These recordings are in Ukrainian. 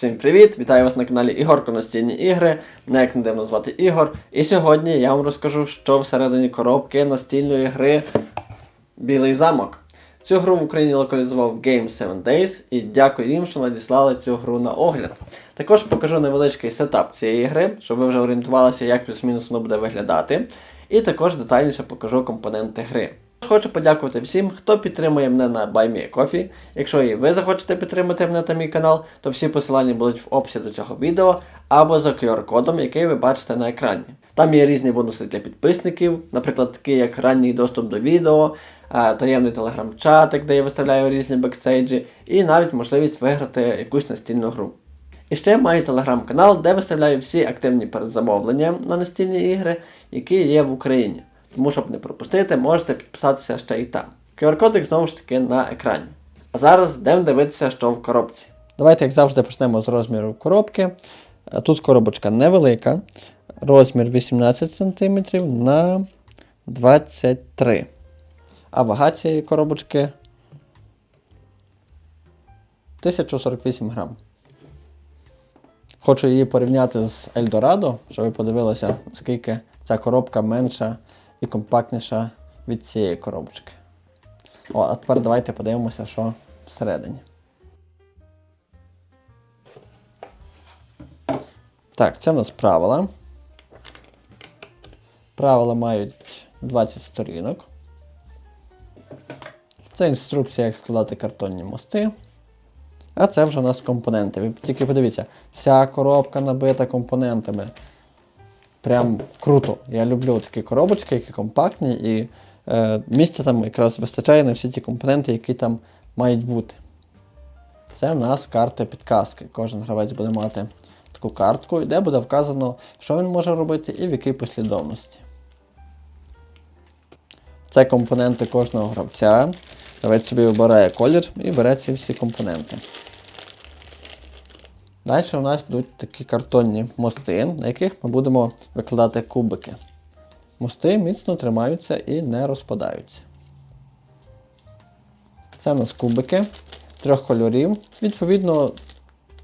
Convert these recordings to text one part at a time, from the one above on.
Всім привіт! Вітаю вас на каналі Ігорко Настільні ігри. Мене як не дивно звати Ігор. І сьогодні я вам розкажу, що всередині коробки настільної гри Білий замок. Цю гру в Україні локалізував Game 7 Days і дякую їм, що надіслали цю гру на огляд. Також покажу невеличкий сетап цієї гри, щоб ви вже орієнтувалися, як плюс-мінус воно буде виглядати. І також детальніше покажу компоненти гри. Хочу подякувати всім, хто підтримує мене на BuyMeACoffee. Якщо і ви захочете підтримати мене та мій канал, то всі посилання будуть в описі до цього відео або за QR-кодом, який ви бачите на екрані. Там є різні бонуси для підписників, наприклад, такі як ранній доступ до відео, е, таємний телеграм-чатик, де я виставляю різні бекстейджі, і навіть можливість виграти якусь настільну гру. І ще маю телеграм-канал, де виставляю всі активні передзамовлення на настільні ігри, які є в Україні. Тому, щоб не пропустити, можете підписатися ще і там. QR-кодик знову ж таки на екрані. А зараз йдемо дивитися, що в коробці. Давайте, як завжди, почнемо з розміру коробки. Тут коробочка невелика, розмір 18 см на 23 А вага цієї коробочки 1048 грам. Хочу її порівняти з Eldorado, щоб ви подивилися, наскільки ця коробка менша і компактніша від цієї коробочки. О, а тепер давайте подивимося, що всередині. Так, це в нас правила. Правила мають 20 сторінок. Це інструкція, як складати картонні мости. А це вже у нас компоненти. Ви тільки подивіться, вся коробка набита компонентами. Прям круто. Я люблю такі коробочки, які компактні, і е, місця там якраз вистачає на всі ті компоненти, які там мають бути. Це в нас карти підказки. Кожен гравець буде мати таку картку, де буде вказано, що він може робити і в якій послідовності. Це компоненти кожного гравця. Гравець собі вибирає колір і бере ці всі компоненти. Далі у нас йдуть такі картонні мости, на яких ми будемо викладати кубики. Мости міцно тримаються і не розпадаються. Це у нас кубики трьох кольорів. Відповідно,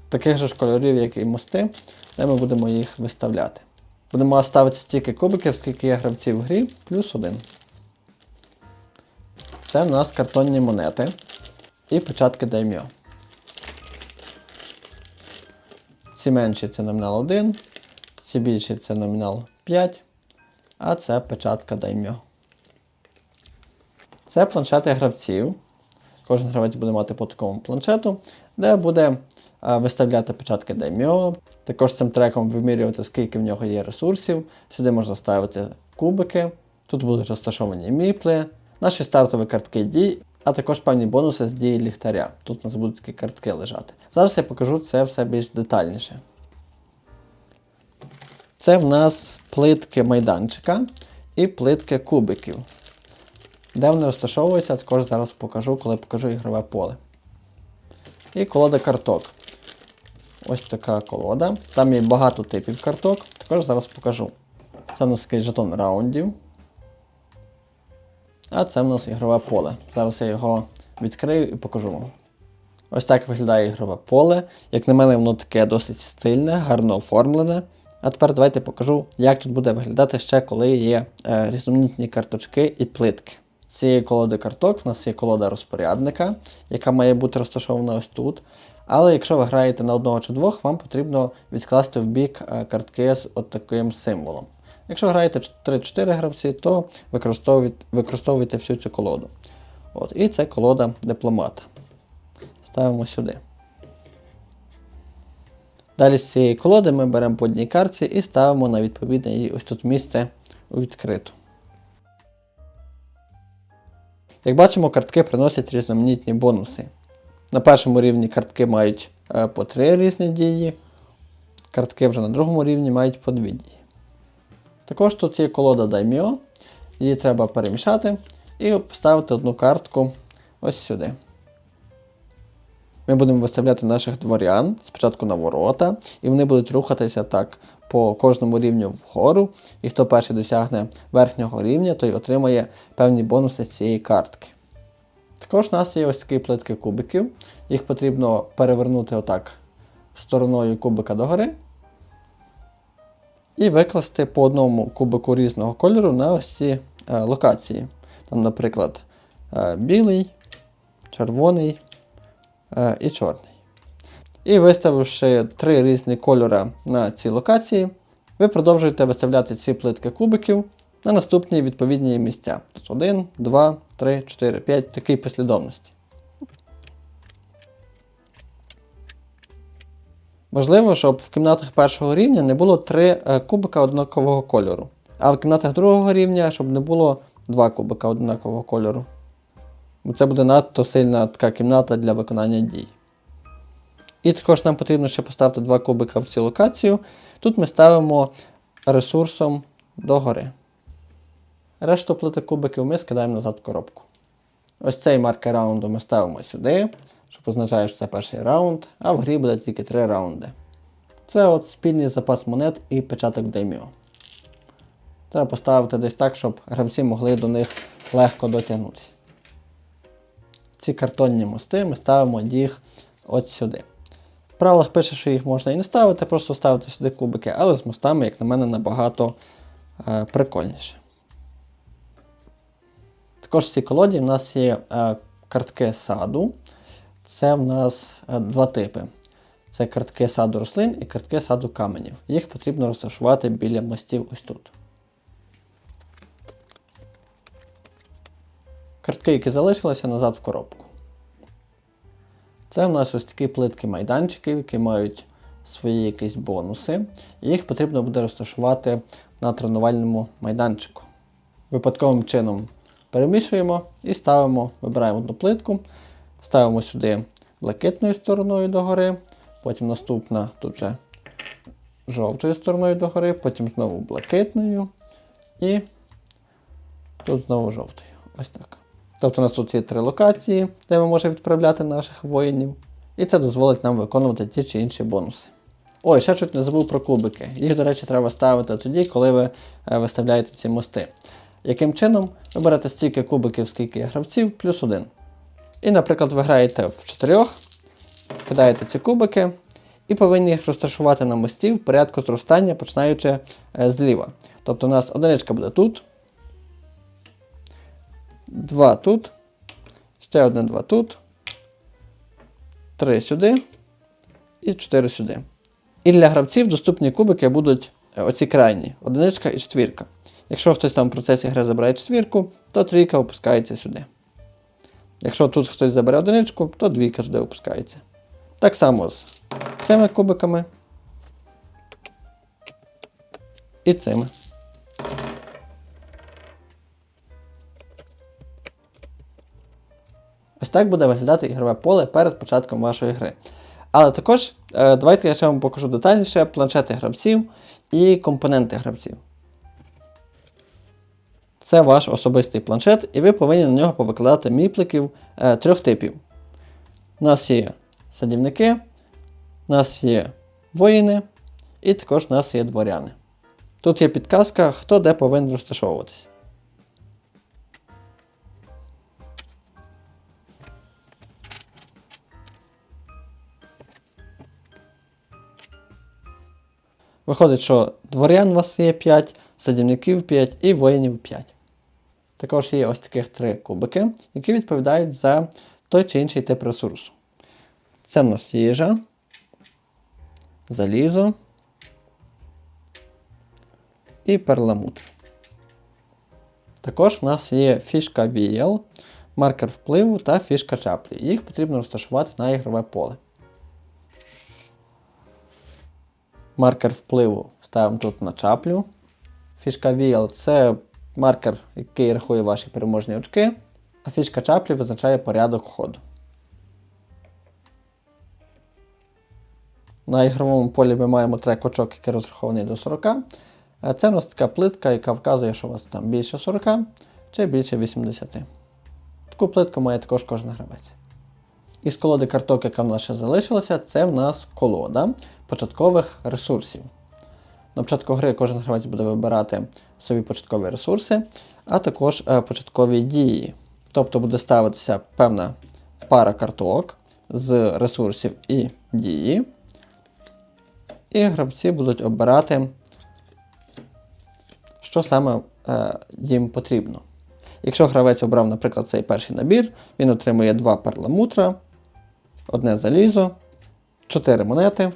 таких же ж кольорів, як і мости, де ми будемо їх виставляти. Будемо ставити стільки кубиків, скільки є гравців в грі, плюс один. Це в нас картонні монети і печатки даймьо. Ці менші це номінал 1, ці більші це номінал 5, а це печатка даймьо. Це планшети гравців. Кожен гравець буде мати по такому планшету, де буде а, виставляти печатки даймьо. Також цим треком вимірювати, скільки в нього є ресурсів. Сюди можна ставити кубики. Тут будуть розташовані міпли, наші стартові картки дій, а також певні бонуси з дії ліхтаря. Тут у нас будуть такі картки лежати. Зараз я покажу це все більш детальніше. Це в нас плитки майданчика і плитки кубиків. Де вони розташовуються, також зараз покажу, коли покажу ігрове поле. І колода карток. Ось така колода. Там є багато типів карток, також зараз покажу. Це у нас такий жетон раундів. А це в нас ігрове поле. Зараз я його відкрию і покажу вам. Ось так виглядає ігрове поле. Як на мене, воно таке досить стильне, гарно оформлене. А тепер давайте покажу, як тут буде виглядати ще, коли є е, різноманітні карточки і плитки. Цієї колоди карток в нас є колода розпорядника, яка має бути розташована ось тут. Але якщо ви граєте на одного чи двох, вам потрібно відкласти в бік е, картки з от таким символом. Якщо граєте 3-4 гравці, то використовуйте, використовуйте всю цю колоду. От, І це колода дипломата. Ставимо сюди. Далі з цієї колоди ми беремо по одній картці і ставимо на відповідне її ось тут місце у відкриту. Як бачимо, картки приносять різноманітні бонуси. На першому рівні картки мають е, по 3 різні дії, картки вже на другому рівні мають по 2 дії. Також тут є колода Daimyo, її треба перемішати і поставити одну картку ось сюди. Ми будемо виставляти наших дворян спочатку на ворота, і вони будуть рухатися так по кожному рівню вгору. І хто перший досягне верхнього рівня, той отримає певні бонуси з цієї картки. Також у нас є ось такі плитки кубиків. Їх потрібно перевернути отак стороною кубика догори. І викласти по одному кубику різного кольору на ось ці е, локації. Там, наприклад, е, білий, червоний е, і чорний. І виставивши три різні кольори на ці локації, ви продовжуєте виставляти ці плитки кубиків на наступні відповідні місця. Тобто 1, 2, 3, 4, 5 такій послідовності. Важливо, щоб в кімнатах першого рівня не було три е, кубика однакового кольору. А в кімнатах другого рівня, щоб не було два кубика однакового кольору. Бо це буде надто сильна така кімната для виконання дій. І також нам потрібно ще поставити два кубика в цю локацію. Тут ми ставимо ресурсом догори. Решту плити кубиків ми скидаємо назад в коробку. Ось цей маркер раунду ми ставимо сюди, що позначає, що це перший раунд, а в грі буде тільки три раунди. Це от спільний запас монет і печаток Дайміо. Треба поставити десь так, щоб гравці могли до них легко дотягнутися. Ці картонні мости ми ставимо їх от сюди. В правилах пише, що їх можна і не ставити, просто ставити сюди кубики, але з мостами, як на мене, набагато е, прикольніше. Також в цій колоді в нас є е, картки саду. Це в нас е, два типи. Це картки саду рослин і картки саду каменів. Їх потрібно розташувати біля мостів ось тут. Картки, які залишилися, назад в коробку. Це в нас ось такі плитки майданчиків, які мають свої якісь бонуси. Їх потрібно буде розташувати на тренувальному майданчику. Випадковим чином перемішуємо і ставимо, вибираємо одну плитку, ставимо сюди блакитною стороною догори, потім наступна тут вже жовтою стороною догори, потім знову блакитною і тут знову жовтою. Ось так. Тобто у нас тут є три локації, де ми можемо відправляти наших воїнів. І це дозволить нам виконувати ті чи інші бонуси. Ой, ще чуть не забув про кубики. Їх, до речі, треба ставити тоді, коли ви е, виставляєте ці мости. Яким чином ви берете стільки кубиків, скільки гравців, плюс один. І, наприклад, ви граєте в чотирьох, кидаєте ці кубики і повинні їх розташувати на мості в порядку зростання, починаючи е, зліва. Тобто у нас одиничка буде тут. Два тут. Ще одне два тут. Три сюди. І чотири сюди. І для гравців доступні кубики будуть е, оці крайні одиничка і четвірка. Якщо хтось там в процесі гри забирає четвірку, то трійка опускається сюди. Якщо тут хтось забере одиничку, то двійка туди опускається. Так само з цими кубиками. І цими. Ось так буде виглядати ігрове поле перед початком вашої гри. Але також е, давайте я ще вам покажу детальніше планшети гравців і компоненти гравців. Це ваш особистий планшет, і ви повинні на нього повикладати міпликів е, трьох типів. У нас є садівники, у нас є воїни, і також у нас є дворяни. Тут є підказка, хто де повинен розташовуватися. Виходить, що дворян у вас є 5, садівників 5 і воїнів 5. Також є ось таких три кубики, які відповідають за той чи інший тип ресурсу. Це в нас їжа, залізо і перламутр. Також в нас є фішка VL, маркер впливу та фішка чаплі. Їх потрібно розташувати на ігрове поле. Маркер впливу ставимо тут на чаплю. Фішка VL це маркер, який рахує ваші переможні очки, а фішка чаплі визначає порядок ходу. На ігровому полі ми маємо трек очок, який розрахований до 40. Це у нас така плитка, яка вказує, що у вас там більше 40 чи більше 80. Таку плитку має також кожен гравець. Із колоди карток, яка в нас ще залишилася, це в нас колода початкових ресурсів. На початку гри кожен гравець буде вибирати собі початкові ресурси, а також е, початкові дії. Тобто буде ставитися певна пара карток з ресурсів і дії. і гравці будуть обирати, що саме е, їм потрібно. Якщо гравець обрав, наприклад, цей перший набір, він отримує два перламутра, одне залізо, 4 монети.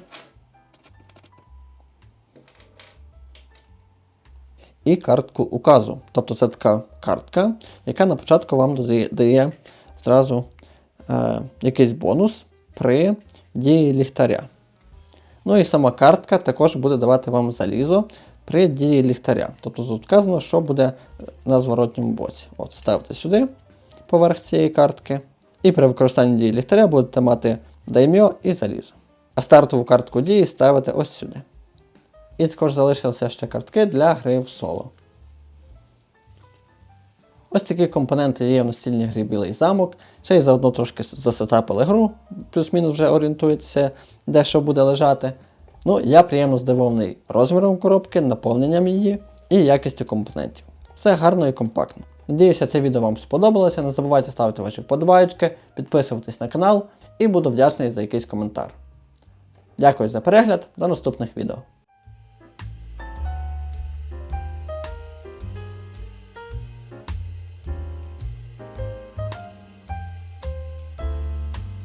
І картку указу. Тобто це така картка, яка на початку вам додає, дає зразу е, якийсь бонус при дії ліхтаря. Ну і сама картка також буде давати вам залізо при дії ліхтаря. Тобто тут вказано, що буде на зворотньому боці. От, ставите сюди поверх цієї картки. І при використанні дії ліхтаря будете мати даймьо і залізо. А стартову картку дії ставите ось сюди. І також залишилися ще картки для гри в соло. Ось такі компоненти є в настільній грі Білий замок. Ще й заодно трошки засетапили гру, плюс-мінус вже орієнтуєтеся, де що буде лежати. Ну, я приємно здивований розміром коробки, наповненням її і якістю компонентів. Все гарно і компактно. Надіюся, це відео вам сподобалося. Не забувайте ставити ваші вподобайки, підписуватись на канал і буду вдячний за якийсь коментар. Дякую за перегляд, до наступних відео.